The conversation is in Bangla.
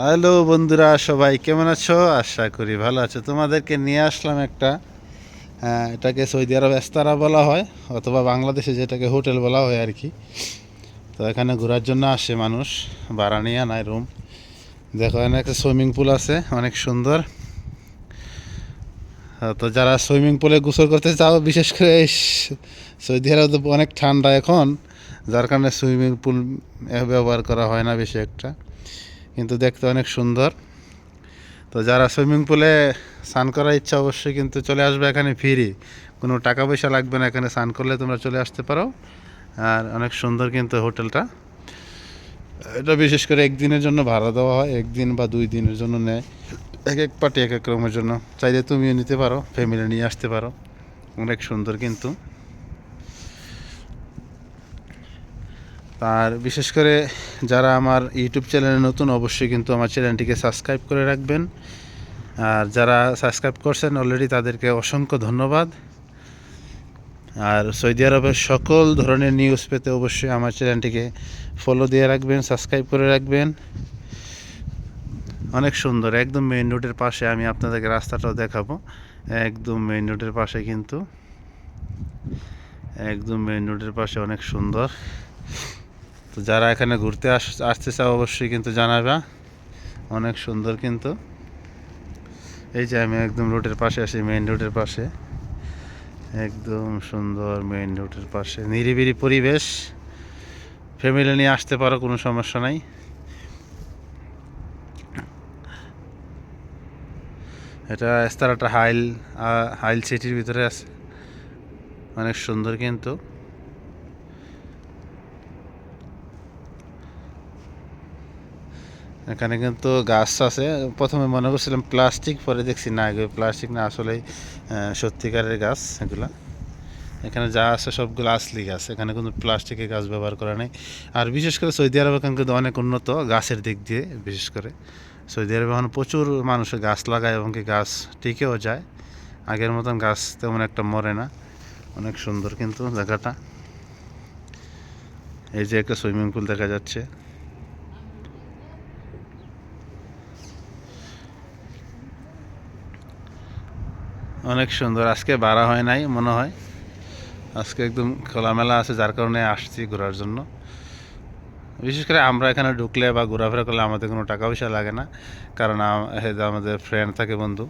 হ্যালো বন্ধুরা সবাই কেমন আছো? আশা করি ভালো আছো। তোমাদেরকে নিয়ে আসলাম একটা আহ, এটাকে সৌদি আরব এস্তারা বলা হয় অথবা বাংলাদেশে যেটাকে হোটেল বলা হয় আর কি। তো এখানে ঘোরার জন্য আসে মানুষ ভাড়া নিয়ে নাই রুম দেখো এখানে একটা সুইমিং পুল আছে অনেক সুন্দর। তো যারা সুইমিং পুলে গোসল করতে চাও বিশেষ করে সৌদি আরব তো অনেক ঠান্ডা এখন যার কারণে সুইমিং পুল ব্যবহার করা হয় না বেশি একটা। কিন্তু দেখতে অনেক সুন্দর। তো যারা সুইমিং পুলে স্নান করার ইচ্ছা অবশ্যই কিন্তু চলে আসবে এখানে ফ্রি কোনো টাকা পয়সা লাগবে না এখানে স্নান করলে তোমরা চলে আসতে পারো। আর অনেক সুন্দর কিন্তু হোটেলটা। এটা বিশেষ করে একদিনের জন্য ভাড়া দেওয়া হয়, একদিন বা দুই দিনের জন্য নেয়। এক এক পার্টি, এক এক রকমের জন্য। চাইলে তুমিও নিতে পারো ফ্যামিলি নিয়ে আসতে পারো। অনেক সুন্দর কিন্তু। আর বিশেষ করে যারা আমার ইউটিউব চ্যানেলে নতুন, অবশ্যই কিন্তু আমার চ্যানেলটিকে সাবস্ক্রাইব করে রাখবেন। আর যারা সাবস্ক্রাইব করছেন অলরেডি তাদেরকে অসংখ্য ধন্যবাদ। আর সৌদি আরবের সকল ধরনের নিউজ পেতে অবশ্যই আমার চ্যানেলটিকে ফলো দিয়ে রাখবেন সাবস্ক্রাইব করে রাখবেন। অনেক সুন্দর, একদম মেইন রোডের পাশে আমি আপনাদেরকে রাস্তাটাও দেখাবো। একদম মেইন রোডের পাশে কিন্তু। একদম মেইন রোডের পাশে অনেক সুন্দর। তো যারা এখানে ঘুরতে আস, আসতে চাও অবশ্যই কিন্তু জানাবা। অনেক সুন্দর কিন্তু। এই যে আমি একদম রোডের পাশে আসি মেইন রোডের পাশে। একদম সুন্দর মেইন রোডের পাশে। নিরিবিলি পরিবেশ। ফ্যামিলি নিয়ে আসতে পারো, কোনো সমস্যা নাই। এটা এস্তারাটা হাইল হাইল সিটির ভিতরে আছে। অনেক সুন্দর কিন্তু। এখানে কিন্তু গাছ আছে। প্রথমে মনে করছিলাম প্লাস্টিক, পরে দেখছি না, এগুলো প্লাস্টিক না, আসলেই সত্যিকারের গাছ এগুলা। এখানে যা আছে সবগুলো আসলি গাছ, এখানে কিন্তু প্লাস্টিকের গাছ ব্যবহার করা নেই। আর বিশেষ করে সৌদি আরব এখন কিন্তু অনেক উন্নত গাছের দিক দিয়ে, বিশেষ করে। সৌদি আরবে এখন প্রচুর মানুষ গাছ লাগায় এবং কি গাছ টিকেও যায়। আগের মতন গাছ তেমন একটা মরে না। অনেক সুন্দর কিন্তু জায়গাটা। এই যে একটা সুইমিং পুল দেখা যাচ্ছে। অনেক সুন্দর। আজকে বাড়া হয় নাই, মনে হয়। আজকে একদম খোলামেলা আছে, যার কারণে আসছি ঘোরার জন্য। বিশেষ করে আমরা এখানে ঢুকলে বা ঘোরাফেরা করলে আমাদের কোনো টাকা পয়সা লাগে না। কারণ আমাদের ফ্রেন্ড থাকে বন্ধু।